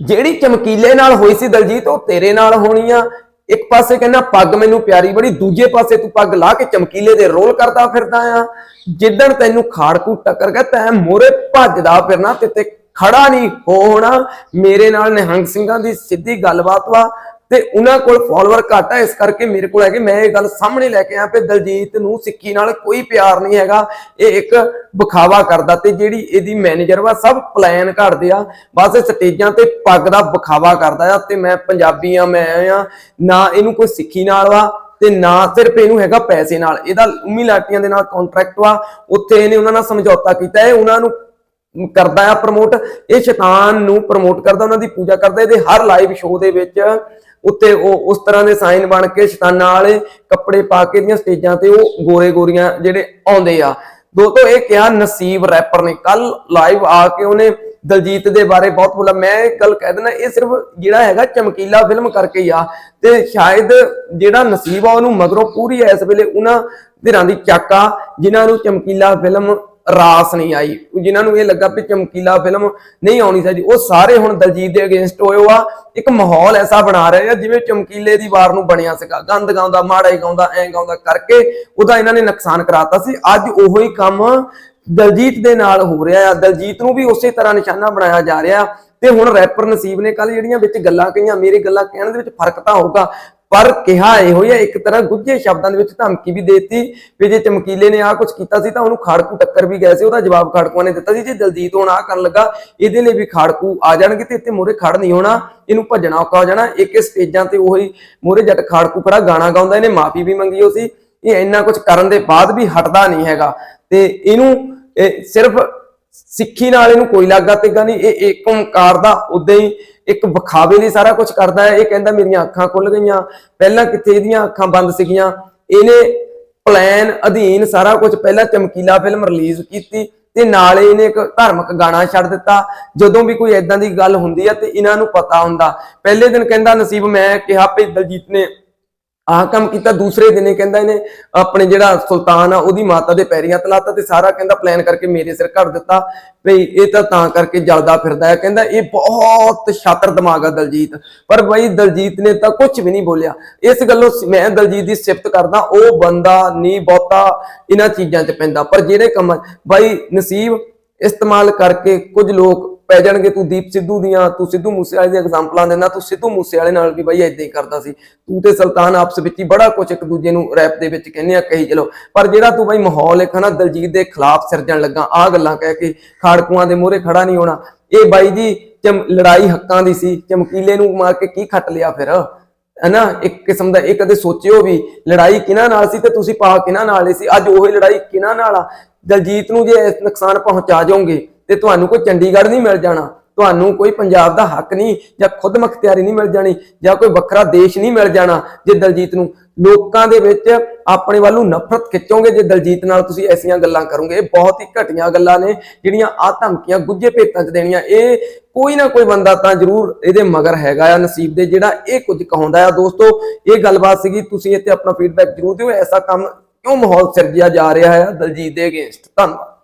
ਜਿਹੜੀ ਚਮਕੀਲੇ ਨਾਲ ਹੋਈ ਸੀ ਦਲਜੀਤ, ਉਹ ਤੇਰੇ ਨਾਲ ਹੋਣੀ ਆ। ਇੱਕ ਪਾਸੇ ਕਹਿੰਦਾ, ਪੱਗ ਮੈਨੂੰ ਪਿਆਰੀ ਬੜੀ, ਦੂਜੇ ਪਾਸੇ ਤੂੰ ਪੱਗ ਲਾ ਕੇ ਚਮਕੀਲੇ ਦੇ ਰੋਲ ਕਰਦਾ ਫਿਰਦਾ ਆ। ਜਿੱਦਣ ਤੈਨੂੰ ਖਾੜਕੂ ਟੱਕਰ ਗਿਆ, ਤੈਂ ਮੋਰੇ ਭੱਜਦਾ ਫਿਰਨਾ ਤੇ ਤੇ ਖੜਾ ਨਹੀਂ ਹੋਣਾ। ਮੇਰੇ ਨਾਲ ਨਿਹੰਗ ਸਿੰਘਾਂ ਦੀ ਸਿੱਧੀ ਗੱਲਬਾਤ ਵਾ। ਤੇ ਉਹਨਾਂ ਕੋਲ ਫਾਲੋਅਰ ਘੱਟ ਆ, ਇਸ ਕਰਕੇ ਮੇਰੇ ਕੋਲ ਹੈਗੇ, ਮੈਂ ਇਹ ਗੱਲ ਸਾਹਮਣੇ ਲੈ ਕੇ ਆਇਆ ਕਿ ਦਲਜੀਤ ਨੂੰ ਸਿੱਖੀ ਨਾਲ ਕੋਈ ਪਿਆਰ ਨਹੀਂ ਹੈਗਾ, ਇਹ ਇੱਕ ਵਿਖਾਵਾ ਕਰਦਾ ਤੇ ਜਿਹੜੀ ਇਹਦੀ ਮੈਨੇਜਰ ਵਾ, ਸਭ ਪਲਾਨ ਘੜਦੇ ਆ, ਬਸ ਸਟੇਜਾਂ ਤੇ ਪੱਗ ਦਾ ਵਿਖਾਵਾ ਕਰਦਾ ਆ ਤੇ ਮੈਂ ਪੰਜਾਬੀ ਆ, ਮੈਂ ਆ, ਨਾ ਇਹਨੂੰ ਕੋਈ ਸਿੱਖੀ ਨਾਲ ਵਾ ਤੇ ਨਾ ਸਿਰਫ ਇਹਨੂੰ ਹੈਗਾ ਪੈਸੇ ਨਾਲ, ਇਹਦਾ ਉਮੀ ਲਾਟੀਆਂ ਦੇ ਨਾਲ ਕੰਟਰੈਕਟ ਵਾ, ਉੱਥੇ ਇਹਨੇ ਉਹਨਾਂ ਨਾਲ ਸਮਝੌਤਾ ਕੀਤਾ ਹੈ ਉਹਨਾਂ ਨੂੰ ਕਰਦਾ ਆ ਪ੍ਰਮੋਟ ਇਹ ਸ਼ੈਤਾਨ ਨੂੰ ਪ੍ਰਮੋਟ ਕਰਦਾ, ਉਹਨਾਂ ਦੀ ਪੂਜਾ ਕਰਦਾ, ਇਹਦੇ ਹਰ ਲਾਈਵ ਸ਼ੋਅ ਦੇ ਵਿੱਚ ਉੱਤੇ ਉਹ ਉਸ ਤਰ੍ਹਾਂ ਦੇ ਸਾਈਨ ਬਣ ਕੇ ਸ਼ੈਤਾਨਾਂ ਵਾਲੇ ਕੱਪੜੇ ਪਾ ਕੇ ਦੀਆਂ ਸਟੇਜਾਂ ਤੇ ਉਹ ਗੋਰੇ ਗੋਰੀਆਂ ਜਿਹੜੇ ਆਉਂਦੇ ਆ। ਦੋਸਤੋ, ਇਹ ਕਿਹਾ ਨਸੀਬ ਰੈਪਰ ਨੇ। ਕੱਲ ਲਾਈਵ ਆ ਕੇ ਉਹਨੇ ਦਲਜੀਤ ਦੇ ਬਾਰੇ ਬਹੁਤ ਬੋਲਾ ਮੈਂ ਇਹ ਗੱਲ ਕਹਿ ਦਿੰਦਾ, ਇਹ ਸਿਰਫ ਜਿਹੜਾ ਹੈਗਾ ਚਮਕੀਲਾ ਫਿਲਮ ਕਰਕੇ ਹੀ ਆ। ਤੇ ਸ਼ਾਇਦ ਜਿਹੜਾ ਨਸੀਬ ਆ ਉਹਨੂੰ ਮਗਰੋਂ ਪੂਰੀ ਇਸ ਵੇਲੇ ਉਹਨਾਂ ਧਿਰਾਂ ਦੀ ਚਾਕਾ ਜਿਨ੍ਹਾਂ ਨੂੰ ਚਮਕੀਲਾ ਫਿਲਮ ਰਾਸ ਨਹੀਂ ਆਈ। ਜਿਨ੍ਹਾਂ ਨੂੰ ਇਹ ਲੱਗਾ ਵੀ ਚਮਕੀਲਾ ਫਿਲਮ ਨਹੀਂ ਆਉਣੀ ਚਾਹੀਦੀ, ਉਹ ਸਾਰੇ ਹੁਣ ਦਲਜੀਤ ਦੇ ਅਗੇਂਸਟ ਹੋਏ ਆ। ਇੱਕ ਮਾਹੌਲ ਐਸਾ ਬਣਾ ਰਹੇ ਜਿਵੇਂ ਚਮਕੀਲੇ ਦੀ ਵਾਰ ਨੂੰ ਬਣਿਆ ਸੀਗਾ। ਗੰਦ ਗਾਉਂਦਾ, ਮਾੜਾ ਹੀ ਗਾਉਂਦਾ, ਐਂ ਗਾਉਂਦਾ ਕਰਕੇ ਉਹਦਾ ਇਹਨਾਂ ਨੇ ਨੁਕਸਾਨ ਕਰਾਤਾ ਸੀ। ਅੱਜ ਉਹੋ ਹੀ ਕੰਮ ਦਲਜੀਤ ਦੇ ਨਾਲ ਹੋ ਰਿਹਾ ਆ। ਦਲਜੀਤ ਨੂੰ ਵੀ ਉਸੇ ਤਰ੍ਹਾਂ ਨਿਸ਼ਾਨਾ ਬਣਾਇਆ ਜਾ ਰਿਹਾ। ਤੇ ਹੁਣ ਰੈਪਰ ਨਸੀਬ ਨੇ ਕੱਲ ਜਿਹੜੀਆਂ ਵਿੱਚ ਗੱਲਾਂ ਕਹੀਆਂ, ਮੇਰੀ ਗੱਲਾਂ ਕਹਿਣ ਦੇ ਵਿੱਚ ਫ਼ਰਕ ਤਾਂ ਹੋਊਗਾ। ਪਰ ਕਿਹਾ ਇਹੋ ਹੀ ਆ ਇੱਕ ਤਰ੍ਹਾਂ ਗੁੱਝੇ ਸ਼ਬਦਾਂ ਦੇ ਵਿੱਚ ਧਮਕੀ ਵੀ ਦੇਤੀ ਵੀ ਜੇ ਚਮਕੀਲੇ ਨੇ ਆ ਕੁਝ ਕੀਤਾ ਸੀ ਤਾਂ ਉਹਨੂੰ ਖਾੜਕੂ ਟੱਕਰ ਵੀ ਗਏ ਸੀ, ਉਹਦਾ ਜਵਾਬ ਖਾੜਕੂਆਂ ਨੇ ਦਿੱਤਾ ਸੀ। ਜੇ ਦਲਜੀਤ ਹੁਣ ਆ ਕਰਨ ਲੱਗਾ, ਇਹਦੇ ਲਈ ਵੀ ਖਾੜਕੂ ਆ ਜਾਣਗੇ ਤੇ ਇੱਥੇ ਮੋਰੇ ਖੜ ਨਹੀਂ ਹੋਣਾ, ਇਹਨੂੰ ਭੱਜਣਾ ਔਖਾ ਹੋ ਜਾਣਾ। ਇੱਕ ਇੱਕ ਸਟੇਜਾਂ ਤੇ ਉਹੀ ਮੋਰੇ ਜੱਟ ਖਾੜਕੂ ਖੜਾ ਗਾਣਾ ਗਾਉਂਦਾ, ਇਹਨੇ ਮਾਫੀ ਵੀ ਮੰਗੀ ਹੋ ਸੀ। ਇਹ ਇੰਨਾ ਕੁਝ ਕਰਨ ਦੇ ਬਾਅਦ ਵੀ ਹਟਦਾ ਨਹੀਂ ਹੈਗਾ। ਤੇ ਇਹਨੂੰ, ਇਹ ਸਿਰਫ ਸਿੱਖੀ ਨਾਲ ਇਹਨੂੰ ਕੋਈ ਲਾਗਾ ਤੇਗਾ ਨਹੀਂ, ਇਹ ਏਕ ਓੰਕਾਰ ਦਾ ਉਦਾਂ ਹੀ ਇੱਕ ਵਿਖਾਵੇ ਲਈ ਸਾਰਾ ਕੁਝ ਕਰਦਾ ਹੈ। ਇਹ ਕਹਿੰਦਾ ਮੇਰੀਆਂ ਅੱਖਾਂ ਖੁੱਲ ਗਈਆਂ। ਪਹਿਲਾਂ ਕਿੱਥੇ ਇਹਦੀਆਂ ਅੱਖਾਂ ਬੰਦ ਸੀਗੀਆਂ? ਇਹਨੇ ਪਲਾਨ ਅਧੀਨ ਸਾਰਾ ਕੁਝ ਪਹਿਲਾਂ ਚਮਕੀਲਾ ਫਿਲਮ ਰਿਲੀਜ਼ ਕੀਤੀ ਤੇ ਨਾਲੇ ਇਹਨੇ ਇੱਕ ਧਾਰਮਿਕ ਗਾਣਾ ਛੱਡ ਦਿੱਤਾ। ਜਦੋਂ ਵੀ ਕੋਈ ਐਦਾਂ ਦੀ ਗੱਲ ਹੁੰਦੀ ਆ ਤੇ ਇਹਨਾਂ ਨੂੰ ਪਤਾ ਹੁੰਦਾ। ਪਹਿਲੇ ਦਿਨ ਕਹਿੰਦਾ ਨਸੀਬ ਮੈਂ ਕਿਹਾ ਭਈ ਦਲਜੀਤ ਨੇ ਆਹ ਕੰਮ ਕੀਤਾ, ਦੂਸਰੇ ਦਿਨੇ ਕਹਿੰਦਾ ਇਹਨੇ ਆਪਣੇ ਜਿਹੜਾ ਸੁਲਤਾਨ ਆ, ਉਹਦੀ ਮਾਤਾ ਦੇ ਪੈਰੀਆਂ ਤਲਾਤਾ ਤੇ ਸਾਰਾ ਕਹਿੰਦਾ ਪਲਾਨ ਕਰਕੇ ਮੇਰੇ ਸਿਰ ਘੜ ਦਿੱਤਾ। ਭਈ ਇਹ ਤਾਂ ਤਾਂ ਕਰਕੇ ਜਲਦਾ ਫਿਰਦਾ ਹੈ। ਕਹਿੰਦਾ ਇਹ ਬਹੁਤ ਸ਼ਾਤਰ ਦਿਮਾਗ ਆ ਦਲਜੀਤ। ਪਰ ਬਈ ਦਲਜੀਤ ਨੇ ਤਾਂ ਕੁਝ ਵੀ ਨਹੀਂ ਬੋਲਿਆ। ਇਸ ਗੱਲੋਂ ਮੈਂ ਦਲਜੀਤ ਦੀ ਸਿਫਤ ਕਰਦਾ, ਉਹ ਬੰਦਾ ਨਹੀਂ ਬਹੁਤਾ ਇਹਨਾਂ ਚੀਜ਼ਾਂ 'ਚ ਪੈਂਦਾ। ਪਰ ਜਿਹੜੇ ਕੰਮ ਬਾਈ ਨਸੀਬ ਇਸਤੇਮਾਲ ਕਰਕੇ ਕੁਝ ਲੋਕ ਪੈ ਜਾਣਗੇ, ਤੂੰ ਦੀਪ ਸਿੱਧੂ ਦੀਆਂ, ਤੂੰ ਸਿੱਧੂ ਮੂਸੇਵਾਲੇ ਦੀਆਂ ਐਗਜ਼ਾਮਪਲਾਂ ਦਿੰਦਾ, ਤੂੰ ਸਿੱਧੂ ਮੂਸੇਵਾਲੇ ਨਾਲ ਵੀ ਬਾਈ ਏਦਾਂ ਹੀ ਕਰਦਾ ਸੀ। ਤੂੰ ਤੇ ਸੁਲਤਾਨ ਆਪਸ ਵਿੱਚ ਹੀ ਬੜਾ ਕੁਝ ਇੱਕ ਦੂਜੇ ਨੂੰ ਰੈਪ ਦੇ ਵਿੱਚ ਕਹਿੰਦੇ ਆ, ਕਹੀ ਚਲੋ। ਪਰ ਜਿਹੜਾ ਤੂੰ ਬਾਈ ਮਾਹੌਲ ਇੱਕ ਨਾ ਦਲਜੀਤ ਦੇ ਖਿਲਾਫ ਸਿਰਜਣ ਲੱਗਾ ਆ ਗੱਲਾਂ ਕਹਿ ਕੇ ਖਾੜਕੂਆਂ ਦੇ ਮੂਹਰੇ ਖੜਾ ਨਹੀਂ ਹੋਣਾ। ਇਹ ਬਾਈ ਜੀ ਚਮ- ਲੜਾਈ ਹੱਕਾਂ ਦੀ ਸੀ, ਚਮਕੀਲੇ ਨੂੰ ਮਾਰ ਕੇ ਕੀ ਖੱਟ ਲਿਆ ਫਿਰ? ਹਨਾ, ਇੱਕ ਕਿਸਮ ਦਾ, ਇਹ ਕਦੇ ਸੋਚਿਓ ਵੀ ਲੜਾਈ ਕਿਹਨਾਂ ਨਾਲ ਸੀ ਤੇ ਤੁਸੀਂ ਪਾ ਕਿਹਨਾਂ ਨਾਲ ਸੀ? ਅੱਜ ਉਹੀ ਲੜਾਈ ਕਿਹਨਾਂ ਨਾਲ ਆ? ਦਲਜੀਤ ਨੂੰ ਜੇ ਨੁਕਸਾਨ ਪਹੁੰਚਾ ਜਾਓਗੇ ਤੇ ਤੁਹਾਨੂੰ ਕੋਈ ਚੰਡੀਗੜ੍ਹ ਨਹੀਂ ਮਿਲ ਜਾਣਾ, ਤੁਹਾਨੂੰ ਕੋਈ ਪੰਜਾਬ ਦਾ ਹੱਕ ਨਹੀਂ ਜਾਂ ਖੁਦ ਮਖਤਿਆਰੀ ਨਹੀਂ ਮਿਲ ਜਾਣੀ ਜਾਂ ਕੋਈ ਵੱਖਰਾ ਦੇਸ਼ ਨਹੀਂ ਮਿਲ ਜਾਣਾ ਜੇ ਦਲਜੀਤ ਨੂੰ ਲੋਕਾਂ ਦੇ ਵਿੱਚ ਆਪਣੇ ਵੱਲੋਂ ਨਫ਼ਰਤ ਖਿੱਚੋਗੇ, ਜੇ ਦਲਜੀਤ ਨਾਲ ਤੁਸੀਂ ਐਸੀਆਂ ਗੱਲਾਂ ਕਰੋਗੇ, ਇਹ ਬਹੁਤ ਹੀ ਘਟੀਆਂ ਗੱਲਾਂ ਨੇ, ਜਿਹੜੀਆਂ ਆ ਧਮਕੀਆਂ ਗੁੱਝੇ ਭੇਤਾਂ 'ਚ ਦੇਣੀਆਂ, ਇਹ ਕੋਈ ਨਾ ਕੋਈ ਬੰਦਾ ਤਾਂ ਜ਼ਰੂਰ ਇਹਦੇ ਮਗਰ ਹੈਗਾ ਆ ਨਸੀਬ ਦੇ, ਜਿਹੜਾ ਇਹ ਕੁਝ ਕਹਾਉਂਦਾ ਆ। ਦੋਸਤੋ, ਇਹ ਗੱਲਬਾਤ ਸੀਗੀ, ਤੁਸੀਂ ਇੱਥੇ ਆਪਣਾ ਫੀਡਬੈਕ ਜ਼ਰੂਰ ਦਿਓ, ਐਸਾ ਕੰਮ ਕਿਉਂ ਮਾਹੌਲ ਸਿਰਜਿਆ ਜਾ ਰਿਹਾ ਹੈ ਦਲਜੀਤ ਦੇ ਅਗੇਂਸਟ ਧੰਨਵਾਦ।